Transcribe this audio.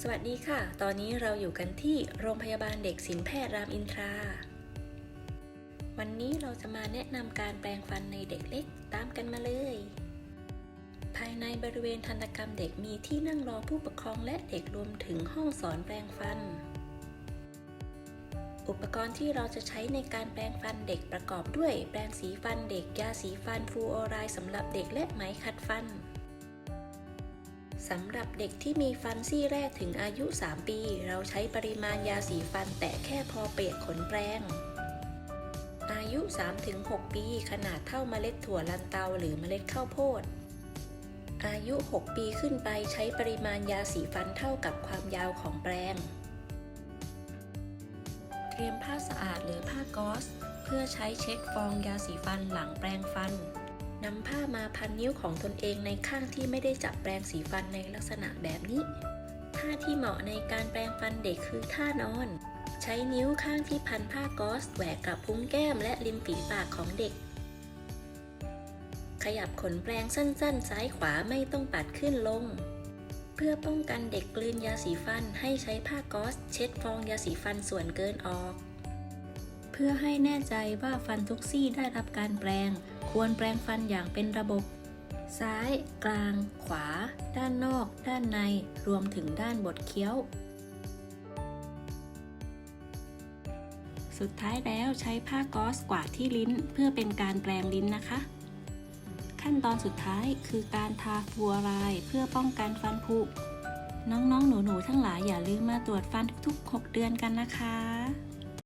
สวัสดีค่ะ ตอนนี้เราอยู่กันที่โรงพยาบาลเด็กศิลแพทย์รามอินทรา วันนี้เราจะมาแนะนำการแปรงฟันในเด็กเล็กตามกันมาเลย ภายในบริเวณทันตกรรมเด็กมีที่นั่งรอผู้ปกครองและเด็กรวมถึงห้องสอนแปรงฟัน อุปกรณ์ที่เราจะใช้ในการแปรงฟันเด็กประกอบด้วย แปรงสีฟันเด็ก ยาสีฟัน ฟูออไรด์สำหรับเด็กและไหมขัดฟัน สำหรับเด็กที่มีฟันซี่แรกถึงอายุ 3 ปี เราใช้ปริมาณยาสีฟันแต่แค่พอเปียกขนแปรงอายุ 3-6 ปี ขนาดเท่าเมล็ดถั่วลันเตาหรือเมล็ดข้าวโพด อายุ 6 ปีขึ้นไปใช้ปริมาณยาสีฟันเท่ากับความยาวของแปรงเตรียมผ้าสะอาดหรือผ้าก๊อซเพื่อใช้เช็คฟองยาสีฟันหลังแปรงฟัน นำผ้ามาพันนิ้วของตนเองในข้างที่ไม่ได้จับแปรงสีฟันในลักษณะแบบนี้ ท่าที่เหมาะในการแปรงฟันเด็กคือท่านอน ใช้นิ้วข้างที่พันผ้ากอซแหวกกับพุ้งแก้มและริมฝีปากของเด็ก ขยับขนแปรงสั้นๆ ซ้ายขวาไม่ต้องปัดขึ้นลง เพื่อป้องกันเด็กกลืนยาสีฟันให้ใช้ผ้ากอซเช็ดฟองยาสีฟันส่วนเกินออก พื่อให้แน่ใจว่าฟันทุกซี่ได้รับการแปรงควรแปรงฟันอย่างเป็นระบบ ซ้าย กลาง ขวา ด้านนอก ด้านใน รวมถึงด้านบดเคี้ยว สุดท้ายแล้วใช้ผ้าก๊อซกวาดที่ลิ้น เพื่อเป็นการแปรงลิ้นนะคะ ขั้นตอนสุดท้ายคือการทาฟลูออไรด์เพื่อป้องกันฟันผุน้องๆ หนูๆ ทั้งหลายอย่าลืมมาตรวจฟันทุกๆ 6 เดือนกันนะคะ